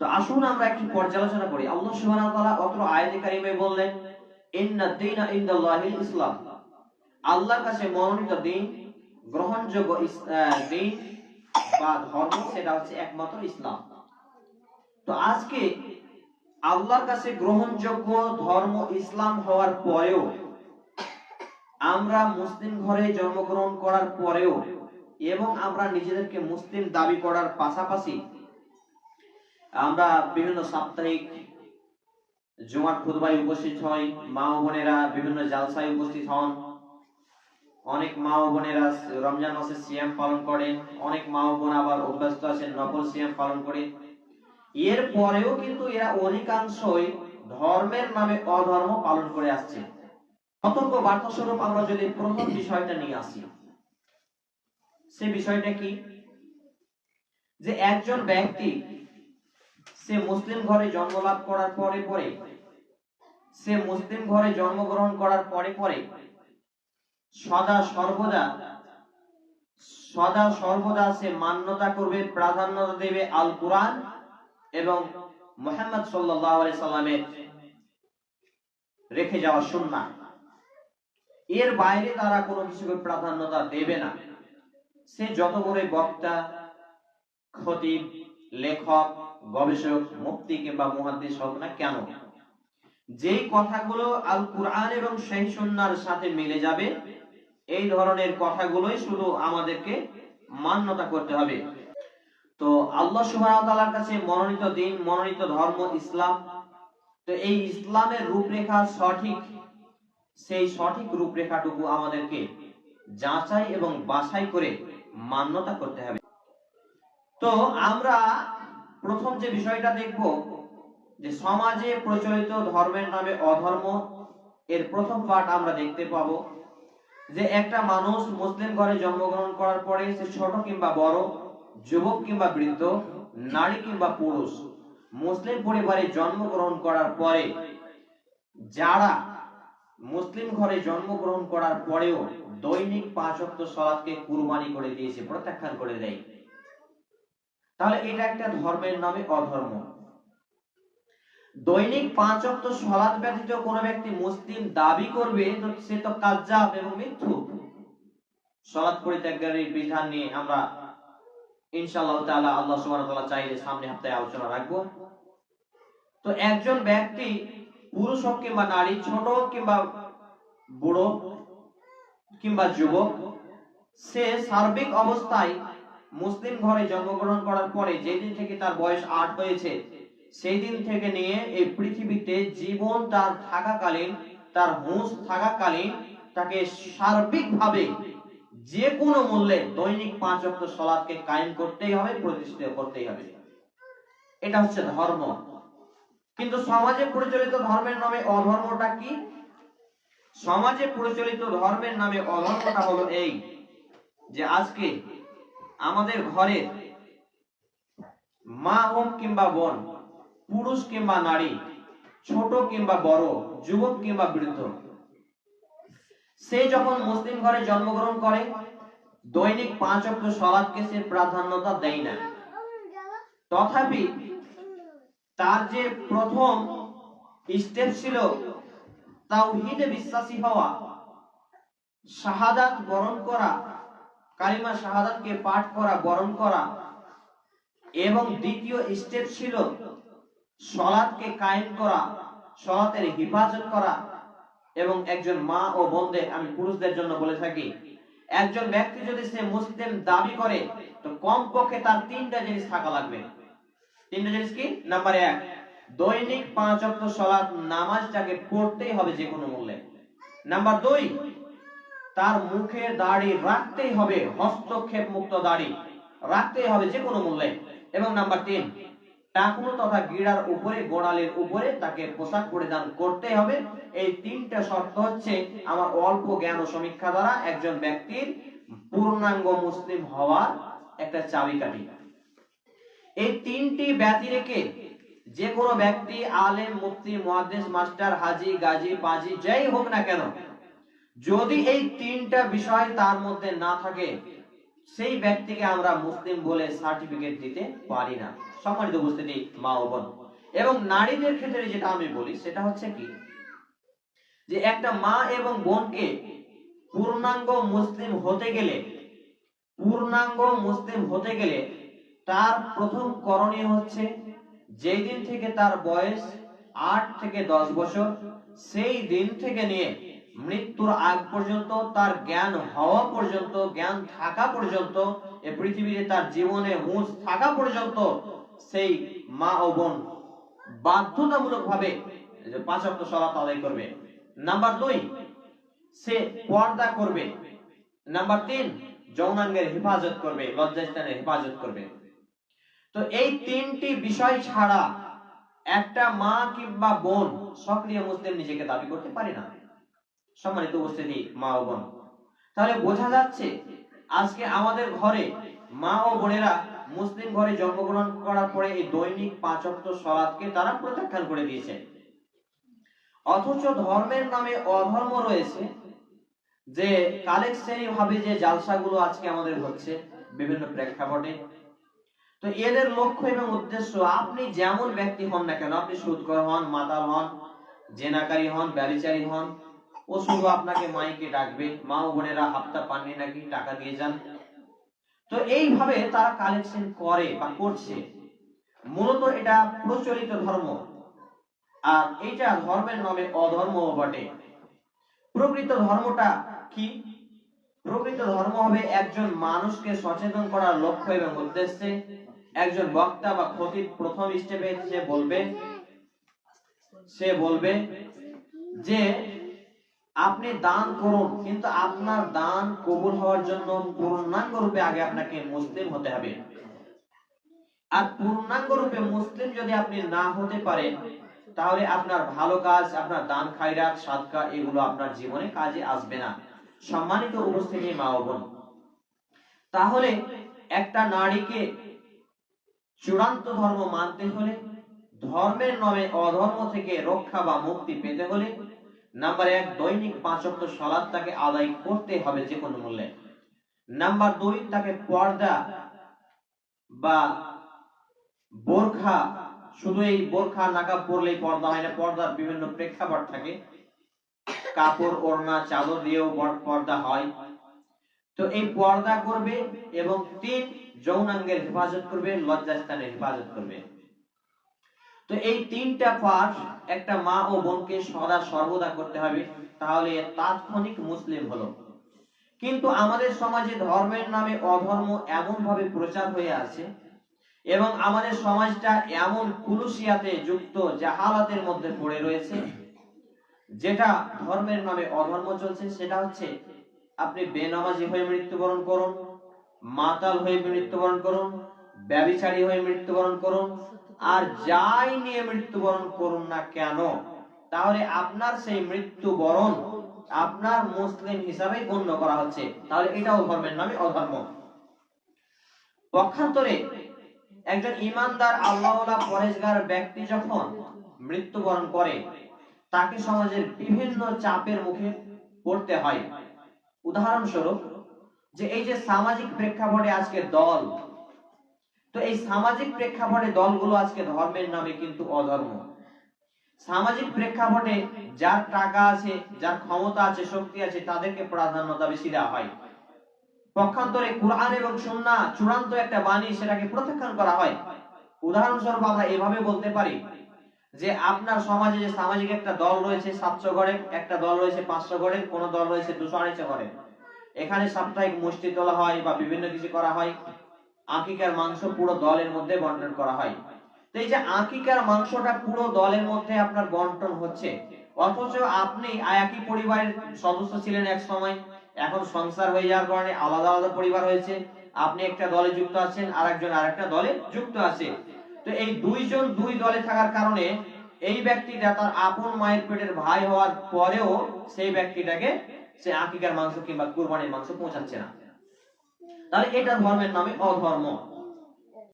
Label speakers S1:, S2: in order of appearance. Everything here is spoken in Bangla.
S1: তো আসুন আমরা একটু পর্যালোচনা করি। আল্লাহ সুবহানাহু ওয়া তাআলা অত্র আয়াতে কারিমে বললেন, ইন্না দীনা ইনদাল্লাহিল ইসলাম। আল্লাহর কাছে মনোনীত দিন গ্রহণযোগ্য দিন বা ধর্ম সেটা হচ্ছে একমাত্র ইসলাম। তো আজকে আল্লাহর কাছে গ্রহণযোগ্য ধর্ম ইসলাম হওয়ার পরেও, আমরা মুসলিম ঘরে জন্মগ্রহণ করার পরেও এবং আমরা নিজেদেরকে মুসলিম দাবি করার পাশাপাশি আমরা বিভিন্ন সাপ্তাহিক জুমার খুতবায় উপস্থিত হই। মা ও বোনেরা বিভিন্ন জালসায় উপস্থিত হন। অনেক মা ও বোনেরা রমজান মাসে সিয়াম পালন করেন। অনেক মা ও বোন আবার অভ্যস্ত আছেন নকল সিয়াম পালন করে। এর পরেও কিন্তু এরা অধিকাংশই ধর্মের নামে অধর্ম পালন করে আসছে। সতর্ক বার্তা স্বরূপ আমরা যদি প্রথম বিষয়টা নিয়ে আসি, সে বিষয়টা কি? যে একজন ব্যক্তি সে মুসলিম ঘরে জন্মলাভ করার পরে পরে। সে মুসলিম ঘরে জন্মগ্রহণ করার পরে পরে। সদা সর্বদা সদা সর্বদা সে মান্যতা করবে, প্রাধান্য দেবে আল কোরআন এবং মোহাম্মদ আলাইহি সাল্লামের রেখে যাওয়া সুন্নাহ। এর বাইরে তারা কোনো কিছুকে প্রাধান্যতা দেবে না। সে যত বড় বক্তা, খতিব, লেখক গবেষক মুক্তি কিংবা মুহাদ্দিস হোক না কেন? যেই কথাগুলো আল কুরআন এবং সেই সুন্নাহর সাথে মিলে যাবে, এই ধরনের কথাগুলোই শুধু আমাদেরকে মান্যতা করতে হবে। তো আল্লাহ সুবহানাহু কাছে মনোনীত দিন, মনোনীত ধর্ম, ইসলাম। তো এই ইসলামের রূপরেখা সঠিক, সেই সঠিক রূপরেখাটুকু আমাদেরকে যাচাই এবং বাছাই করে মান্যতা করতে হবে। তো আমরা প্রথম যে বিষয়টা দেখব, যে সমাজে প্রচলিত ধর্মের নামে অধর্ম, এর প্রথম পাঠ আমরা দেখতে পাবো, যে একটা মানুষ মুসলিম ঘরে জন্মগ্রহণ করার পরে সে ছোট কিংবা বড়, যুবক কিংবা বৃদ্ধ, নারী কিংবা পুরুষ, মুসলিম পরিবারে জন্মগ্রহণ করার পরে, যারা মুসলিম ঘরে জন্মগ্রহণ করার পরেও দৈনিক পাঁচ অক্ট সলাৎকে কুরবানি করে দিয়েছে, প্রত্যাখ্যান করে দেয়। তাহলে এটা একটা ধর্মের নামে অধর্ম। দৈনিক পাঁচ অক্ট সলাৎ ব্যতীত কোনো ব্যক্তি মুসলিম দাবি করবে, তো সে তো কাজ্জাব এবং মিথ্যুক সলাৎ পরিত্যাগের বিধান নিয়ে আমরা ইনশাআল্লাহ তাআলা আল্লাহ তাআলা চাইলে সামনে হপ্তাহে আলোচনা রাখব। তো একজন ব্যক্তি পুরুষ হোক কিংবা নারী, ছোট কিংবা বুড়ো কিংবা যুবক, সে সার্বিক অবস্থায় মুসলিম ঘরে জন্মগ্রহণ করার পরে যেদিন থেকে তার বয়স আট হয়েছে সেই দিন থেকে নিয়ে এই পৃথিবীতে জীবন তার থাকাকালীন, তার হুঁশ থাকাকালীন তাকে সার্বিকভাবে যে কোনো মূল্যে দৈনিক পাঁচ অক্ট সলাদকে কায়েম করতেই হবে, প্রতিষ্ঠিত করতেই হবে। এটা হচ্ছে ধর্ম। কিন্তু সমাজে প্রচলিত ধর্মের নামে অধর্মটা কি? সমাজে প্রচলিত ধর্মের নামে অধর্মটা হলো এই যে আজকে আমাদের ঘরে মা হোক কিংবা বোন, পুরুষ কিংবা নারী, ছোট কিংবা বড়, যুবক কিংবা বৃদ্ধ, সে যখন মুসলিম ঘরে জন্মগ্রহণ করে, দৈনিক পাঁচ অক্ট সলাদকে সে প্রাধান্যতা দেয় না। তথাপি তার যে প্রথম স্টেপ ছিল তাওহীদে বিশ্বাসী হওয়া, শাহাদাত বরণ করা কালিমা শাহাদাতকে পাঠ করা, বরণ করা এবং দ্বিতীয় স্টেপ ছিল সলাৎকে কায়েম করা, সলাতের হেফাজত করা এবং একজন মা ও বোনদের, আমি পুরুষদের জন্য বলে থাকি, একজন ব্যক্তি যদি সে মুসলিম দাবি করে, তো কম পক্ষে তার তিনটা জিনিস থাকা লাগবে। তিনটা জিনিস কি? নাম্বার এক, দৈনিক পাঁচ অক্ট সলাৎ নামাজটাকে পড়তেই হবে যে কোনো মূল্যে। নাম্বার দুই তার মুখে দাড়ি রাখতেই হবে, হস্তক্ষেপ মুক্ত দাড়ি। রাখতেই হবে যে কোনো মূল্যে। এবং নাম্বার তিন, টাকুনো তথা গিড়ার উপরে, গোড়ালির উপরে তাকে পোশাক পরিধান করতে হবে। এই তিনটা শর্ত হচ্ছে আমার অল্প জ্ঞান ও সমীক্ষা দ্বারা একজন ব্যক্তির পূর্ণাঙ্গ মুসলিম হওয়ার একটা চাবিকাঠি। এই তিনটি ব্যতি রেখে যে কোনো ব্যক্তি, আলেম, মুফতি, মুহাদ্দিস, মাস্টার, হাজি, গাজী পাজি যাই হোক না কেন যদি এই তিনটা বিষয় তার মধ্যে না থাকে, সেই ব্যক্তিকে আমরা মুসলিম বলে সার্টিফিকেট দিতে পারি না। সম্মানিত উপস্থিতি, মা ও বোন। এবং নারীদের ক্ষেত্রে যেটা আমি বলি, সেটা হচ্ছে কি? যে একটা মা এবং বোনকে পূর্ণাঙ্গ মুসলিম হতে গেলে, পূর্ণাঙ্গ মুসলিম হতে গেলে তার প্রথম করণীয় হচ্ছে, যেই দিন থেকে তার বয়স আট থেকে দশ বছর, সেই দিন থেকে নিয়ে মৃত্যুর আগ পর্যন্ত, তার জ্ঞান হওয়া পর্যন্ত, জ্ঞান থাকা পর্যন্ত, এ পৃথিবীতে তার জীবনে হুঁশ থাকা পর্যন্ত সেই মা ও বোন বাধ্যতামূলক ভাবে পাঁচ অক্ট সলাত আদায় করবে। নাম্বার দুই, সে পর্দা করবে। নাম্বার তিন, যৌনাঙ্গের হেফাজত করবে, লজ্জাস্থানের হেফাজত করবে। তো এই তিনটি বিষয় ছাড়া একটা মা কিংবা বোন সক্রিয় মুসলিম নিজেকে দাবি করতে পারে না। সম্মানিত উপস্থিতি, মা ও বোন। তাহলে বোঝা যাচ্ছে আজকে আমাদের ঘরে মা ও বোনেরা মুসলিম ঘরে জন্মগ্রহণ করার পরে এই দৈনিক পাঁচ অক্ট সলাদকে তারা প্রত্যাখ্যান করে দিয়েছে। অথচ ধর্মের নামে অধর্ম রয়েছে যে কালেকশনী ভাবে যে জালসাগুলো আজকে আমাদের হচ্ছে, বিভিন্ন প্রেক্ষাপটে। তো এদের লক্ষ্য এবং উদ্দেশ্য, আপনি যেমন ব্যক্তি হন না কেন, আপনি সুদকর হন, মাতাল হন, জেনাকারী হন ব্যবিচারী হন ও শুধু আপনাকে মাইকে ডাকবে। মা ও বোনেরা হাপ্তা পাননি নাকি? টাকা দিয়ে যান। তো এইভাবে তারা কালেকশন করে বা করছে। মূলত এটা প্রচলিত ধর্ম। আর এইটা ধর্মের নামে অধর্ম বটে। প্রকৃত ধর্মটা কি? প্রকৃত ধর্ম হবে একজন মানুষকে সচেতন করার লক্ষ্য এবং উদ্দেশ্যে। একজন বক্তা বা খতিব প্রথম স্টেপে সে বলবে সে বলবে যে আপনি দান করুন, কিন্তু আপনার দান কবুল হওয়ার জন্য পূর্ণাঙ্গ রূপে আগে আপনাকে মুসলিম হতে হবে। আর পূর্ণাঙ্গ রূপে মুসলিম যদি আপনি না হতে পারেন, তাহলে আপনার ভালো কাজ, আপনার দান খায়রাত, সাদকা, এগুলো আপনার জীবনে কাজে আসবে না। সম্মানিত উপস্থিতি, মা বোন। তাহলে একটা নারীকে চূড়ান্ত ধর্ম মানতে হলে, ধর্মের নামে অধর্ম থেকে রক্ষা বা মুক্তি পেতে হলে নাম্বার এক, দৈনিক পাঁচ অক্ট সলাদ তাকে আদায় করতে হবে যে কোনো মূল্যে। নাম্বার দুই, তাকে পর্দা বা বোরখা, শুধু এই বোরখা নাকাব পরলেই পর্দা হয় না, পর্দার বিভিন্ন প্রেক্ষাপট থাকে। কাপড়, ওড়না, চাদর দিয়েও পর্দা হয়। তো এই পর্দা করবে এবং তিন, যৌনাঙ্গের হেফাজত করবে, লজ্জাস্থানের হেফাজত করবে। তো এই তিনটা পাঠ একটা মা ও বোনকে সদা সর্বদা করতে হবে, তাহলে তাৎক্ষণিক মুসলিম হলো। কিন্তু আমাদের সমাজে ধর্মের নামে অধর্ম এমন ভাবে প্রচার হয়ে আছে এবং আমাদের সমাজটা এমন কুলুসিয়াতে যুক্ত জাহালাতের মধ্যে পড়ে রয়েছে, যেটা ধর্মের নামে অধর্ম চলছে, সেটা হচ্ছে আপনি বেনামাজি হয়ে মৃত্যুবরণ করুন, মাতাল হয়ে মৃত্যুবরণ করুন, ব্যবিচারী হয়ে মৃত্যুবরণ করুন আর যাই নিয়ে মৃত্যুবরণ করুন না কেন, তাহলে আপনার সেই মৃত্যুবরণ আপনার মুসলিম হিসাবে গণ্য করা হচ্ছে। তাহলে এটাও ধর্মের নামে অধর্ম। পক্ষান্তরে একজন ইমানদার আল্লাহওয়ালা পরেজগার ব্যক্তি যখন মৃত্যুবরণ করে, তাকে সমাজের বিভিন্ন চাপের মুখে পড়তে হয়। উদাহরণস্বরূপ যে এই যে সামাজিক প্রেক্ষাপটে আজকে দল তো এই সামাজিক প্রেক্ষাপটে দলগুলো আজকে ধর্মের নামে কিন্তু অধর্ম। সামাজিক প্রেক্ষাপটে যার টাকা আছে, যার ক্ষমতা আছে, শক্তি আছে, তাদেরকে প্রাধান্যতা বেশি দেওয়া হয়। পক্ষান্তরে কোরআন এবং সুন্নাহ চূড়ান্ত একটা বাণী সেটাকে প্রত্যাখ্যান করা হয়। উদাহরণস্বরূপ আমরা এভাবে বলতে পারি যে আপনার সমাজে যে সামাজিক একটা দল রয়েছে সাতশো ঘরের একটা দল রয়েছে পাঁচশো ঘরের কোন দল রয়েছে দুশো আড়াইশো ঘরের এখানে সাপ্তাহিক মুষ্টি তোলা হয় বা বিভিন্ন কিছু করা হয়। আকিকার মাংস পুরো দলের মধ্যে বন্টন করা হয়। তো এই যে আকিকার মাংসটা পুরো দলের মধ্যে আপনার বন্টন হচ্ছে। অথচ আপনি একই পরিবারের সদস্য ছিলেন এক সময়। এখন সংসার হয়ে যাওয়ার কারণে আলাদা আলাদা পরিবার হয়েছে। আপনি একটা দলে যুক্ত আছেন আর একজন আরেকটা দলে যুক্ত আছে। তো এই দুইজন দুই দলে থাকার কারণে এই ব্যক্তিটা তার আপন মায়ের পেটের ভাই হওয়ার পরেও সেই ব্যক্তিটাকে সে আকিকার মাংস কিংবা কুরবানির মাংস পৌঁছাচ্ছে না। তাহলে এটা ধর্মের নামে অধর্ম।